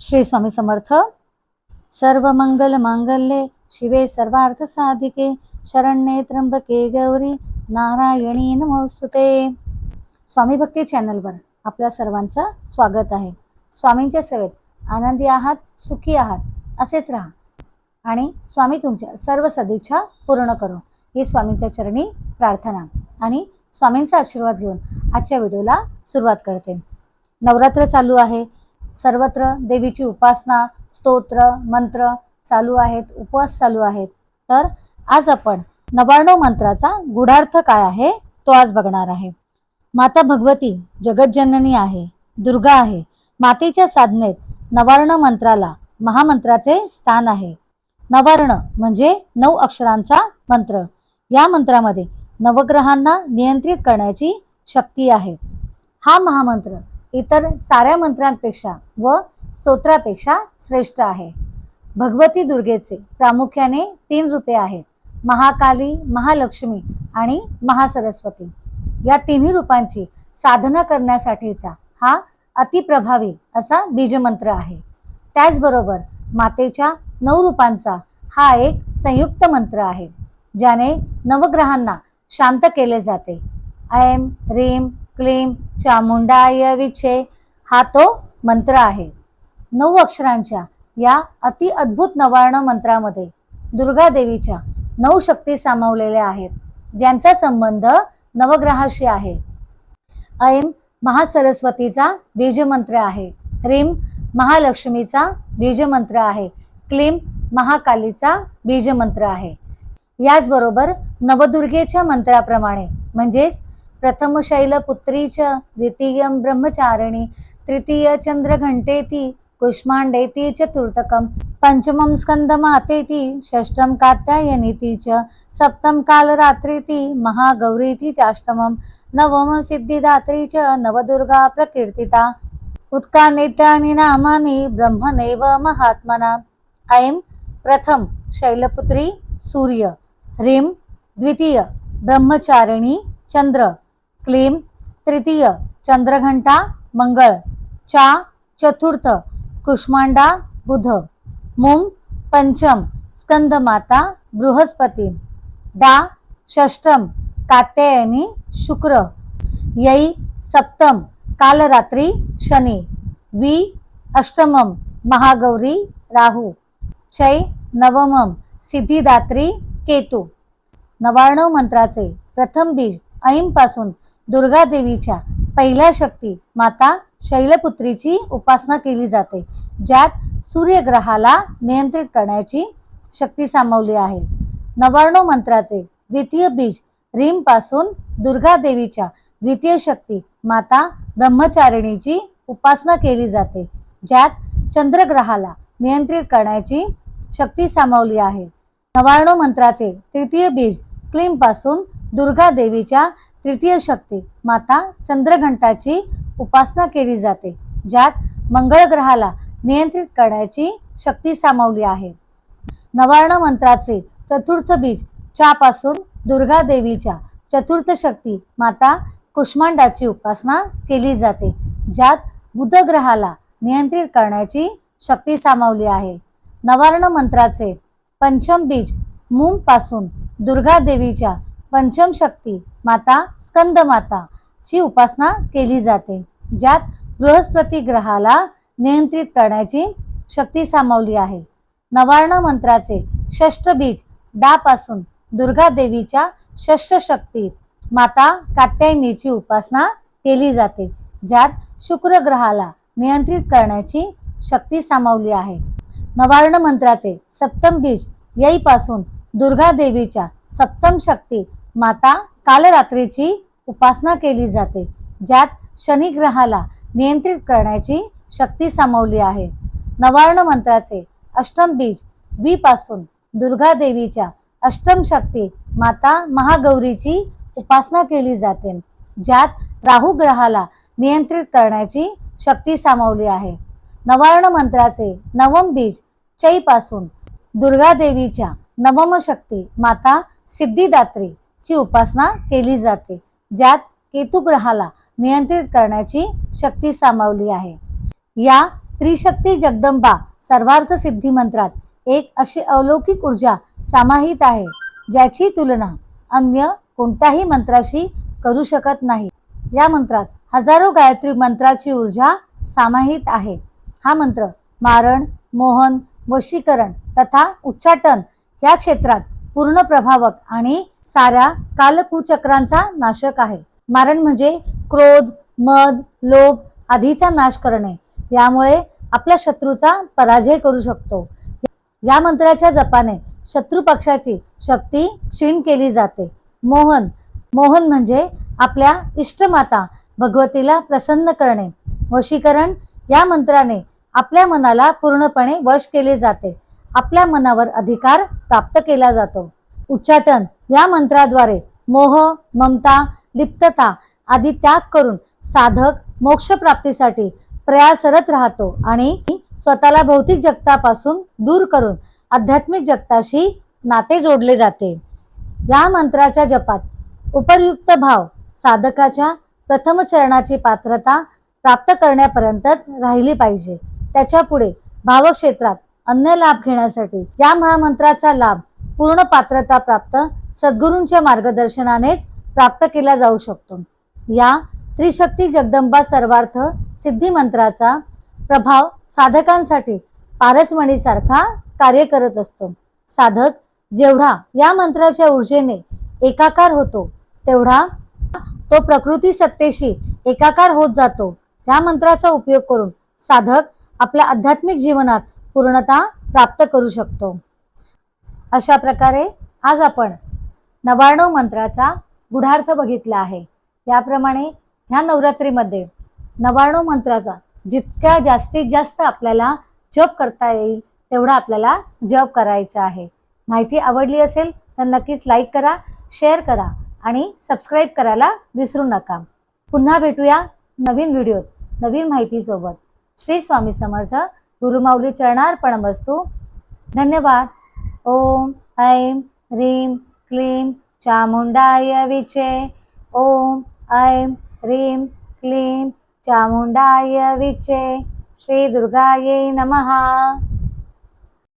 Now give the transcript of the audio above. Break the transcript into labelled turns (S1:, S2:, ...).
S1: श्री स्वामी समर्थ. सर्व मंगल मांगल्ये शिवे सर्वार्थ साधिके. शरण्ये त्र्यंबके गौरी नारायणी नमोस्तुते. स्वामी भक्ती चॅनलवर आपल्या सर्वांचं स्वागत आहे. स्वामींच्या सेवेत आनंदी आहात सुखी आहात असेच राहा. आणि स्वामी तुमच्या सर्व सदिच्छा पूर्ण करो. ही स्वामींच्या चरणी प्रार्थना आणि स्वामींचा आशीर्वाद घेऊन आजच्या व्हिडिओला सुरुवात करते. नवरात्र चालू आहे. सर्वत्र देवीची उपासना स्तोत्र मंत्र चालू आहेत उपवास चालू आहेत. तर आज आपण नवार्णव मंत्राचा गुढार्थ काय आहे तो आज बघणार आहे. माता भगवती जगज्जननी आहे दुर्गा आहे. मातेच्या साधनेत नवार्ण मंत्राला महामंत्राचे स्थान आहे. नवार्ण म्हणजे नऊ अक्षरांचा मंत्र. या मंत्रामध्ये नवग्रहांना नियंत्रित करण्याची शक्ती आहे. हा महामंत्र इतर साऱ्या मंत्रांपेक्षा व स्तोत्रापेक्षा श्रेष्ठ आहे. भगवती दुर्गेचे प्रामुख्याने तीन रूपे आहेत महाकाली महालक्ष्मी आणि महासरस्वती. या तिन्ही रूपांची साधना करण्यासाठीचा हा अतिप्रभावी असा बीजमंत्र आहे. त्याचबरोबर मातेच्या नऊ रूपांचा हा एक संयुक्त मंत्र आहे ज्याने नवग्रहांना शांत केले जाते. ऐम रीम क्लीम चामुंडायविच्छे हा तो मंत्र आहे. नऊ अक्षरांच्या या अति अद्भुत नवार्ण मंत्रामध्ये दुर्गा देवीच्या नऊ शक्ती सामावलेल्या आहेत. ज्यांचा संबंध नवग्रहाशी आहे. ऐम महासरस्वतीचा बीजमंत्र आहे. ह्रीम महालक्ष्मीचा बीजमंत्र आहे. क्लीम महाकालीचा बीजमंत्र आहे. याचबरोबर नवदुर्गेच्या मंत्राप्रमाणे म्हणजेच प्रथम च द्वितीयं ब्रह्मचारिणी तृतीय कुष्माण्डेति कुष्मांडेती चतुर्थकं पंचमं स्कंदमातेती षष्ठं कात्यायनीती च सप्तं कालरात्रीती महागौरीती चाष्टमं नवम सिद्धिदात्री च नवदुर्गा प्रकीर्तिता। उत्कानेत्यानि नामानि ब्रह्मणेव महात्मना। ऐं प्रथम शैलपुत्री सूर्य ह्रीं द्वितीय ब्रह्मचारिणी चंद्र क्लीम तृतीय चंद्रघंटा मंगळ चा चतुर्थ कुष्मांडा बुध मुं पंचम स्कंदमाता बृहस्पती डा षष्टम कात्यायनी शुक्र यै सप्तम कालरात्री शनी वि अष्टमम महागौरी राहू चै नवमम सिद्धिदात्री केतू. नवार्णव मंत्राचे प्रथम बीज ऐंपासून दुर्गा देवीच्या पहिल्या शक्ती माता शैलपुत्रीची उपासना केली जाते ज्यात सूर्यग्रहाला नियंत्रित करण्याची शक्ती सामावली आहे. नवार्णव मंत्राचे द्वितीय बीज रीमपासून दुर्गा देवीच्या द्वितीय शक्ती माता ब्रह्मचारिणीची उपासना केली जाते ज्यात चंद्रग्रहाला नियंत्रित करण्याची शक्ती सामावली आहे. नव्याण्णव मंत्राचे तृतीय बीज क्लीमपासून दुर्गा देवीच्या तृतीय शक्ती माता चंद्रघंटाची उपासना केली जाते ज्यात मंगळ ग्रहाला नियंत्रित करण्याची शक्ती सामावली आहे. नवार्ण मंत्राचे चतुर्थ बीज च्यापासून पासून दुर्गा देवीच्या चतुर्थ शक्ती माता कुष्मांडाची उपासना केली जाते ज्यात बुध ग्रहाला नियंत्रित करण्याची शक्ती सामावली आहे. नवार्ण मंत्राचे पंचम बीज मूमपासून दुर्गा देवीच्या पंचम शक्ती माता स्कंद माता ची उपासना केली जाते ज्यात बृहस्पती ग्रहाला नियंत्रित करण्याची शक्ती सामावली आहे. नवार्ण मंत्राचे षष्ठ बीज डा दुर्गा देवीच्या षष्ठ शक्ती माता कात्यायनीची उपासना केली जाते ज्यात शुक्र ग्रहाला नियंत्रित करण्याची शक्ती सामावली आहे. नवार्ण मंत्राचे सप्तम बीज यईपासून दुर्गा देवीच्या सप्तम शक्ती माता कालरात्रीची उपासना केली जाते ज्यात शनिग्रहाला नियंत्रित करण्याची शक्ती सामावली आहे. नवार्ण मंत्राचे अष्टम बीज वी पासून दुर्गा देवीच्या अष्टम शक्ती माता महागौरीची उपासना केली जाते ज्यात राहू ग्रहाला नियंत्रित करण्याची शक्ती सामावली आहे. नवार्ण मंत्राचे नवम बीज चै पासून दुर्गा देवीच्या नवम शक्ती माता सिद्धिदात्री ची उपासना केली जाते ज्यात केतू ग्रहाला नियंत्रित करण्याची शक्ती सामावली आहे. या त्रिशक्ती जगदंबा सर्वार्थ सिद्धी मंत्रात एक अशी अलौकिक ऊर्जा सामाहित आहे ज्याची तुलना अन्य कोणत्याही मंत्राशी करू शकत नाही. या मंत्रात हजारो गायत्री मंत्राची ऊर्जा समाहित आहे. हा मंत्र मारण मोहन वशीकरण तथा उच्चाटन या क्षेत्रात पूर्ण प्रभावक आणि साऱ्या कालकुचक्रांचा नाशक आहे. मारण म्हणजे क्रोध मद लोभ आधीचा नाश करणे. यामुळे आपल्या शत्रूचा पराजय करू शकतो. या मंत्राच्या जपाने शत्रू पक्षाची शक्ती क्षीण केली जाते. मोहन मोहन म्हणजे आपल्या इष्टमाता भगवतीला प्रसन्न करणे. वशीकरण या मंत्राने आपल्या मनाला पूर्णपणे वश केले जाते. आपल्या मनावर अधिकार प्राप्त केला जातो. उच्चाटन या मंत्राद्वारे मोह ममता लिप्तता आदी त्याग करून साधक मोक्षप्राप्तीसाठी प्रयासरत राहतो आणि स्वतःला भौतिक जगतापासून दूर करून आध्यात्मिक जगताशी नाते जोडले जाते. या मंत्राच्या जपात उपयुक्त भाव साधकाच्या प्रथम चरणाची पात्रता प्राप्त करण्यापर्यंतच राहिली पाहिजे. त्याच्या पुढे भावक्षेत्रात अन्य लाभ घेण्यासाठी या महामंत्राचा लाभ पूर्ण पात्रता प्राप्त सद्गुरूंच्या मार्गदर्शनानेच प्राप्त केला जाऊ शकतो. या त्रिशक्ती जगदंबा सर्वार्थ सिद्धी मंत्राचा प्रभाव साधकांसाठी पारसमणीसारखा कार्य करत असतो. साधक जेवढा या मंत्राच्या ऊर्जेने एकाकार होतो तेवढा तो प्रकृती सत्तेशी एकाकार होत जातो. या मंत्राचा उपयोग करून साधक आपल्या आध्यात्मिक जीवनात पूर्णता प्राप्त करू शकतो. अशा प्रकारे आज आपण नव्याण्णव मंत्राचा गुढार्थ बघितला आहे. याप्रमाणे ह्या नवरात्रीमध्ये नव्याण्णव मंत्राचा जितक्या जास्तीत जास्त आपल्याला जप करता येईल तेवढा आपल्याला जप करायचा आहे. माहिती आवडली असेल तर नक्कीच लाईक करा शेअर करा आणि सबस्क्राईब करायला विसरू नका. पुन्हा भेटूया नवीन व्हिडिओत नवीन माहितीसोबत. श्री स्वामी समर्थ. गुरुमाऊली चरणार्पण वस्तू धन्यवाद. ओम ऐं ह्रीं क्लीं चामुण्डाय विचे. ओम ऐं ह्रीं क्लीं चामुण्डाय विचे. श्रीदुर्गायै नमः.